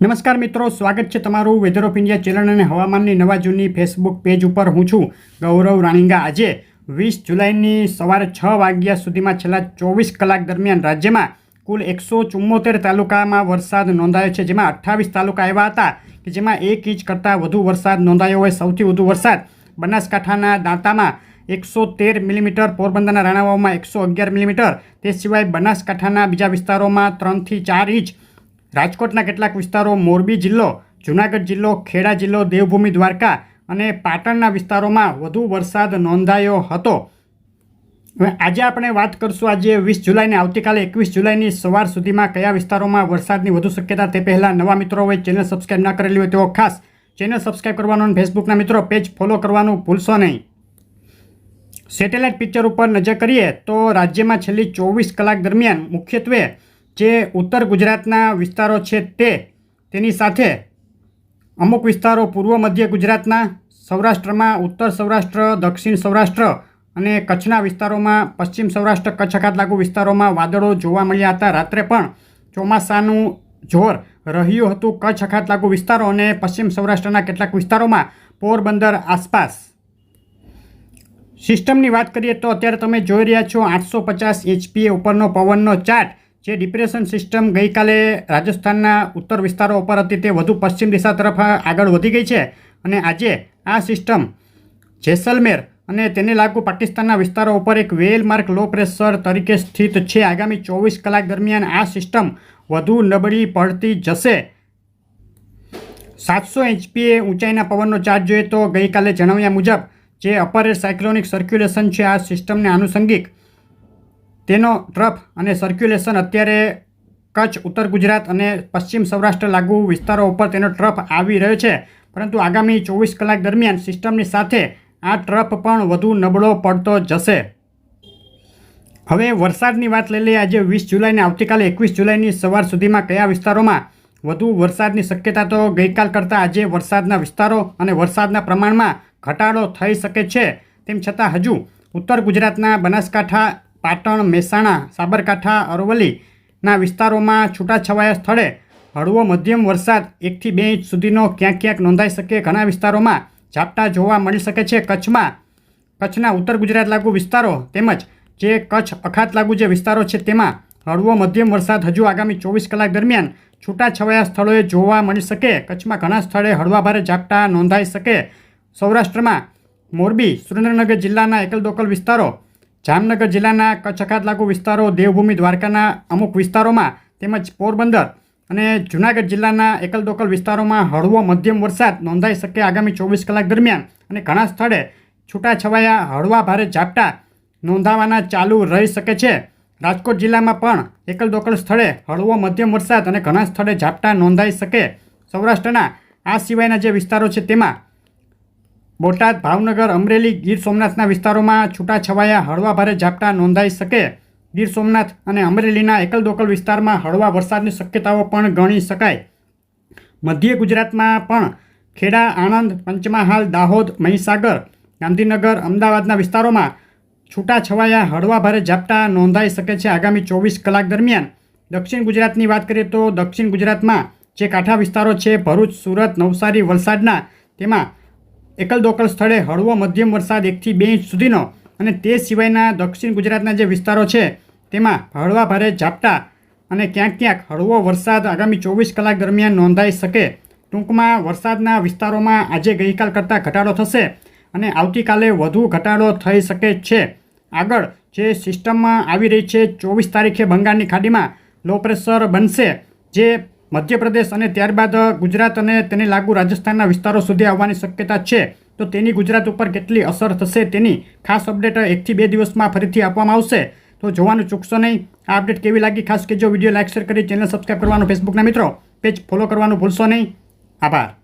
નમસ્કાર મિત્રો, સ્વાગત છે તમારું વેધર ઓફ ઇન્ડિયા ચેનલ અને હવામાનની નવા જૂની ફેસબુક પેજ ઉપર. હું છું ગૌરવ રાણીંગા. આજે વીસ જુલાઈની સવારે છ વાગ્યા સુધીમાં છેલ્લા ચોવીસ કલાક દરમિયાન રાજ્યમાં કુલ એકસો ચુમ્મોતેર તાલુકામાં વરસાદ નોંધાયો છે. જેમાં અઠ્ઠાવીસ તાલુકા એવા હતા કે જેમાં એક ઇંચ કરતાં વધુ વરસાદ નોંધાયો હોય. સૌથી વધુ વરસાદ બનાસકાંઠાના દાંતામાં એકસો તેર મિલીમીટર, પોરબંદરના રાણાવાવમાં એકસો અગિયાર મિલીમીટર. તે સિવાય બનાસકાંઠાના બીજા વિસ્તારોમાં ત્રણથી ચાર ઇંચ રાજકોટના કેટલાક વિસ્તારો, મોરબી જિલ્લો, જૂનાગઢ જિલ્લો, ખેડા જિલ્લો, દેવભૂમિ, દ્વારકા અને પાટણના વિસ્તારોમાં વધુ વરસાદ નોંધાયો હતો. હવે આજે આપણે વાત કરશું આજે વીસ જુલાઈને, આવતીકાલે એકવીસ જુલાઈની સવાર સુધીમાં કયા વિસ્તારોમાં વરસાદની વધુ શક્યતા તે પહેલાં નવા મિત્રો હોય ચેનલ સબસ્ક્રાઈબ ના કરેલી હોય તેઓ ખાસ ચેનલ સબસ્ક્રાઈબ કરવાનું અને ફેસબુકના મિત્રો પેજ ફોલો કરવાનું ભૂલશો નહીં. સેટેલાઇટ પિક્ચર ઉપર નજર કરીએ તો રાજ્યમાં છેલ્લી ચોવીસ કલાક દરમિયાન મુખ્યત્વે જે ઉત્તર ગુજરાતના વિસ્તારો છે તે, તેની સાથે અમુક વિસ્તારો પૂર્વ મધ્ય ગુજરાતના, સૌરાષ્ટ્રમાં ઉત્તર સૌરાષ્ટ્ર, દક્ષિણ સૌરાષ્ટ્ર અને કચ્છના વિસ્તારોમાં, પશ્ચિમ સૌરાષ્ટ્ર, કચ્છ અખાત લાગુ વિસ્તારોમાં વાદળો જોવા મળ્યા હતા. રાત્રે પણ ચોમાસાનું જોર રહ્યું હતું કચ્છ અખાત લાગુ વિસ્તારો અને પશ્ચિમ સૌરાષ્ટ્રના કેટલાક વિસ્તારોમાં પોરબંદર આસપાસ. સિસ્ટમની વાત કરીએ તો અત્યારે તમે જોઈ રહ્યા છો આઠસો પચાસ એચપીએ ઉપરનો પવનનો ચાર્ટ. જે ડિપ્રેશન સિસ્ટમ ગઈકાલે રાજસ્થાનના ઉત્તર વિસ્તારો ઉપર હતી તે વધુ પશ્ચિમ દિશા તરફ આગળ વધી ગઈ છે અને આજે આ સિસ્ટમ જેસલમેર અને તેને લાગુ પાકિસ્તાનના વિસ્તારો ઉપર એક વેલ માર્ક લો પ્રેશર તરીકે સ્થિત છે. આગામી ચોવીસ કલાક દરમિયાન આ સિસ્ટમ વધુ નબળી પડતી જશે. સાતસો એચપીએ ઊંચાઈના પવનનો ચાર્જ જોઈએ તો ગઈકાલે જણાવ્યા મુજબ જે અપર એર સાયક્લોનિક સર્ક્યુલેશન છે, આ સિસ્ટમને આનુષંગિક તેનો ટ્રફ અને સર્ક્યુલેશન અત્યારે કચ્છ, ઉત્તર ગુજરાત અને પશ્ચિમ સૌરાષ્ટ્ર લાગુ વિસ્તારો ઉપર તેનો ટ્રફ આવી રહ્યો છે. પરંતુ આગામી ચોવીસ કલાક દરમિયાન સિસ્ટમની સાથે આ ટ્રફ પણ વધુ નબળો પડતો જશે. હવે વરસાદની વાત લઈ લઈએ, આજે વીસ જુલાઈને આવતીકાલે એકવીસ જુલાઈની સવાર સુધીમાં કયા વિસ્તારોમાં વધુ વરસાદની શક્યતા તો ગઈકાલ કરતાં આજે વરસાદના વિસ્તારો અને વરસાદના પ્રમાણમાં ઘટાડો થઈ શકે છે. તેમ છતાં હજુ ઉત્તર ગુજરાતના બનાસકાંઠા પાટણ, મહેસાણા, સાબરકાંઠા અરવલ્લીના વિસ્તારોમાં છૂટાછવાયા સ્થળે હળવો મધ્યમ વરસાદ એકથી બે ઇંચ સુધીનો ક્યાંક ક્યાંક નોંધાઈ શકે. ઘણા વિસ્તારોમાં ઝાપટા જોવા મળી શકે છે. કચ્છમાં, કચ્છના ઉત્તર ગુજરાત લાગુ વિસ્તારો તેમજ જે કચ્છ અખાત લાગુ જે વિસ્તારો છે તેમાં હળવો મધ્યમ વરસાદ હજુ આગામી ચોવીસ કલાક દરમિયાન છૂટાછવાયા સ્થળોએ જોવા મળી શકે. કચ્છમાં ઘણા સ્થળે હળવા ભારે ઝાપટા નોંધાઈ શકે. સૌરાષ્ટ્રમાં મોરબી, સુરેન્દ્રનગર જિલ્લાના એકલ દોકલ વિસ્તારો જામનગર જિલ્લાના કચ્છ અખાત લાગુ વિસ્તારો, દેવભૂમિ, દ્વારકાના અમુક વિસ્તારોમાં તેમજ પોરબંદર અને જૂનાગઢ જિલ્લાના એકલ દોકલ વિસ્તારોમાં હળવો મધ્યમ વરસાદ નોંધાઈ શકે આગામી ચોવીસ કલાક દરમિયાન અને ઘણા સ્થળે છૂટાછવાયા હળવા ભારે ઝાપટા નોંધાવાના ચાલુ રહી શકે છે. રાજકોટ જિલ્લામાં પણ એકલ દોકલ સ્થળે હળવો મધ્યમ વરસાદ અને ઘણા સ્થળે ઝાપટા નોંધાઈ શકે. સૌરાષ્ટ્રના આ સિવાયના જે વિસ્તારો છે તેમાં બોટાદ ભાવનગર અમરેલી ગીર સોમનાથના વિસ્તારોમાં છૂટાછવાયા હળવા ભારે ઝાપટા નોંધાઈ શકે. ગીર સોમનાથ અને અમરેલીના એકલ દોકલ વિસ્તારમાં હળવા વરસાદની શક્યતાઓ પણ ગણી શકાય. મધ્ય ગુજરાતમાં પણ ખેડા, આણંદ, પંચમહાલ, દાહોદ, મહીસાગર, ગાંધીનગર, અમદાવાદના વિસ્તારોમાં છૂટાછવાયા હળવા ભારે ઝાપટા નોંધાઈ શકે છે આગામી ચોવીસ કલાક દરમિયાન. દક્ષિણ ગુજરાતની વાત કરીએ તો દક્ષિણ ગુજરાતમાં જે કાંઠા વિસ્તારો છે, ભરૂચ, સુરત, નવસારી વલસાડના, તેમાં એકલ દોકલ સ્થળે હળવો મધ્યમ વરસાદ એકથી બે ઇંચ સુધીનો અને તે સિવાયના દક્ષિણ ગુજરાતના જે વિસ્તારો છે, તેમાં હળવા ભારે ઝાપટા અને ક્યાંક ક્યાંક હળવો વરસાદ આગામી ચોવીસ કલાક દરમિયાન નોંધાઈ શકે. ટૂંકમાં વરસાદના વિસ્તારોમાં આજે ગઈકાલ કરતાં ઘટાડો થશે અને આવતીકાલે વધુ ઘટાડો થઈ શકે છે. આગળ જે સિસ્ટમમાં આવી રહી છે, ચોવીસ તારીખે બંગાળની ખાડીમાં લો પ્રેશર બનશે, જે મધ્યપ્રદેશ અને ત્યારબાદ ગુજરાત અને તેને લાગુ રાજસ્થાનના વિસ્તારો સુધી આવવાની શક્યતા છે. તો તેની ગુજરાત ઉપર કેટલી અસર થશે તેની ખાસ અપડેટ એકથી બે દિવસમાં ફરીથી આપવામાં આવશે. તો જોવાનું ચૂકશો નહીં. આ અપડેટ કેવી લાગી ખાસ કે જો વીડિયો લાઇક શેર કરી, ચેનલ સબસ્ક્રાઈબ કરવાનું ફેસબુકના મિત્રો. પેજ ફોલો કરવાનું ભૂલશો નહીં. આભાર.